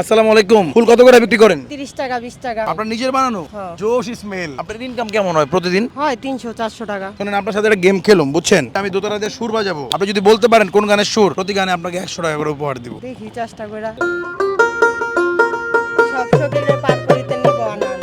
আসসালামু আলাইকুম। ফুল কত করে বিক্রি করেন? তিরিশ টাকা বিশ টাকা। আপনার নিজের বানানো। জোশ স্মেল। আপনার ইনকাম কেমন হয় প্রতিদিন? হয় তিনশো চারশো টাকা। শোনেন আপনার সাথে একটা গেম খেলুম বুঝছেন? আমি দোতারা দিয়ে সুর বাজাবো। আপনি যদি বলতে পারেন কোন গানের সুর প্রতি গানে আপনাকে একশো টাকা করে উপহার দিব। দেখি চেষ্টা করে। সব শরীরে পার করিতে নিব আনান।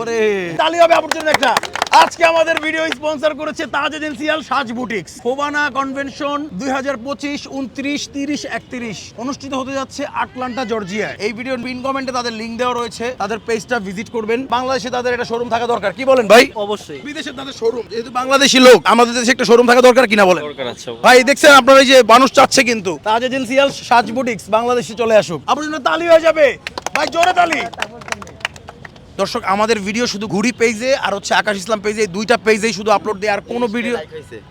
ওরে তালি হবে আপনার জন্য একটা। আজকে আমাদের ভিডিও স্পন্সর করেছে তাজ এজেন্সিয়াল সাজ বুটিক্স। ফোবানা কনভেনশন দুই হাজার পঁচিশ উনত্রিশ তিরিশ একত্রিশ। অনুষ্ঠিত হতে যাচ্ছে আটলান্টা জর্জিয়া এই ভিডিও পিন কমেন্টে তাদের লিঙ্ক দেওয়া রয়েছে। তাদের পেজটা ভিজিট করবেন। বাংলাদেশে তাদের একটা শোরুম থাকা দরকার। কি বলেন ভাই? অবশ্যই। বিদেশে তাদের শোরুম যেহেতু বাংলাদেশি লোক আমাদের দেশে একটা শোরুম থাকা দরকার কিনা বলেন? দরকার আছে ভাই দেখছেন আপনার এই যে মানুষ চাচ্ছে কিন্তু। তাজ এজেন্সিয়াল সাজ বুটিক্স বাংলাদেশে চলে আসুক। আপনার জন্য তালি হয়ে যাবে। ভাই জোরে তালি। দর্শক আমাদের ভিডিও শুধু ঘুরি পেজে আর হচ্ছে আকাশ ইসলাম পেজে দুইটা পেজেই শুধু আপলোড দেয় আর কোনো ভিডিও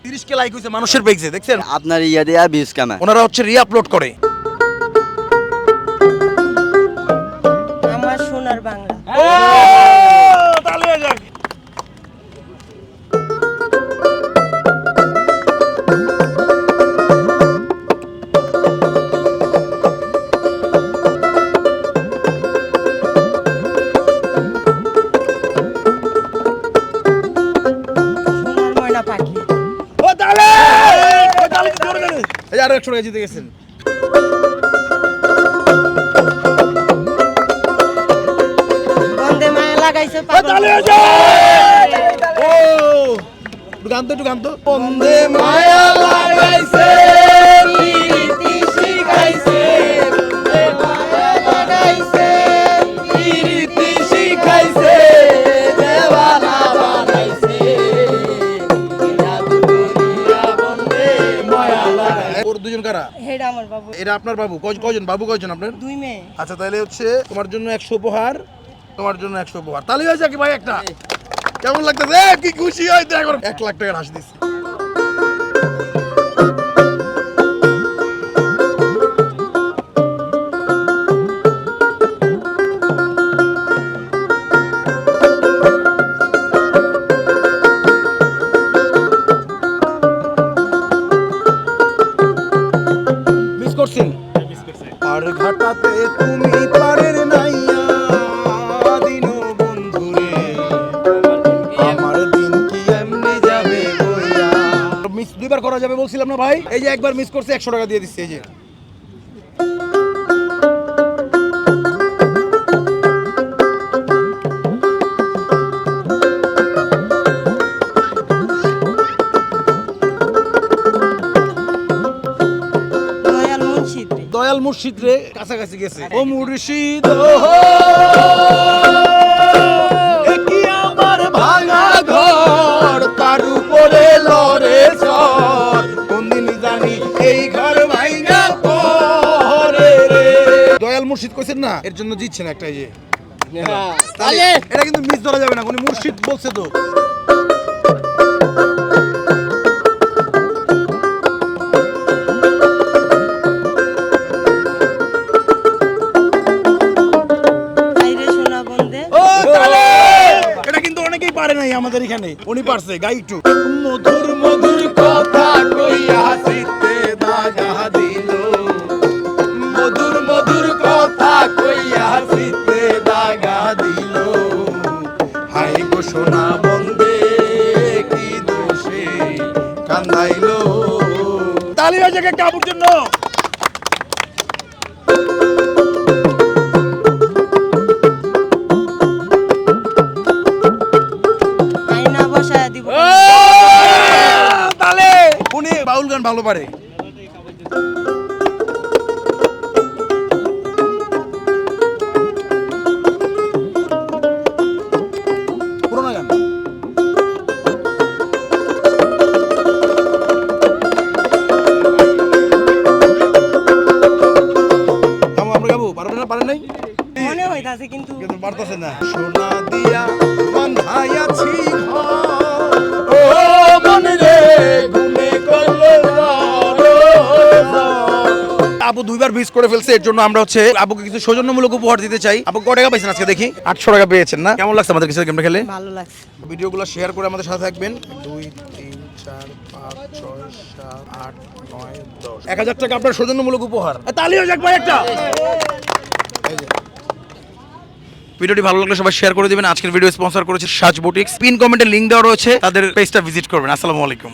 তিরিশ কে লাইক হয়েছে মানুষের পেজে দেখছেন? আপনার ইয়া দেয়া বিশ কামা ওনারা হচ্ছে রি আপলোড করে। আমার সোনার বাংলা। যাক। একশো টাকা জিতে গেছেন। গান তো একটু গান তো। বন্দে মায়া লাগাইছে শিখাইছে মায়া লাগাইছে ওর দুজন কারা? হেডা আমার বাবু। এটা আপনার বাবু? কজন বাবু কয়জন আপনার? দুই মেয়ে। আচ্ছা তাহলে হচ্ছে তোমার জন্য একশো উপহার তোমার জন্য একশো উপহার। তাহলে হয়েছে কি ভাই একটা? কেমন লাগতেছে? কি খুশি হয় দেখো। এক লাখ টাকার হাসি দিচ্ছি। ঘাটাতে তুমি পারের আমার দিন কি যাবে মিস দুইবার করা যাবে বলছিলাম না ভাই? এই যে একবার মিস করছে, একশো টাকা দিয়ে দিচ্ছে, এই যে। মুর্শিদ রে কাছাকাছি গেছে। ও মুর্শিদ কি আমার ভাঙা ঘর? তার উপরে লরে চর। কোনদিন জানি এই ঘর ভাঙা পরে রে। দয়াল মুর্শিদ কইছেন না এর জন্য জিতছেন একটা এই যে। তাহলে এটা কিন্তু মিস ধরা যাবে না উনি মুর্শিদ বলছে তো। সোনা ও তালে এটা কিন্তু অনেকেই পারে নাই আমাদের এখানে। উনি পারছে গাই একটু। মধুর মধুর কথা কইয়া হাসিতে দাগা দিল মধুর মধুর কথা কইয়া হাসিতে দাগা দিল হাই গো সোনা বন্দে কি দোষে কান্দাইলো। তালি বাজে কাবুর জন্য। নাই? মনে হইতাছে কিন্তু কিন্তু পারতেছে না। সোনা দিয়া বান্ধাইয়াছি। ও মন রে আপু দুইবার মিস করে ফেলছে এর জন্য আমরা হচ্ছে আপুকে কিছু সৌজন্যমূলক উপহার দিতে চাই। আপু কত টাকা পাইছেন আজকে দেখি? আটশো টাকা পেয়েছেন না? কেমন লাগছে আমাদের কিছু গেমটা খেলে? ভালো লাগছে। ভিডিওগুলো শেয়ার করে আমাদের সাথে থাকবেন। দুই তিন চার পাঁচ ছয় সাত আট নয় দশ। এক হাজার টাকা আপনার সৌজন্যমূলক উপহার। তালিও যাক ভাই একটা। ভিডিওটি ভালো লাগলে সবাই শেয়ার করে দিবেন। আজকের ভিডিও স্পন্সর করেছে সাজ বুটিক্স। পিন কমেন্টে লিংক দেওয়া রয়েছে। তাদের পেজটা ভিজিট করবেন। আসসালামু আলাইকুম।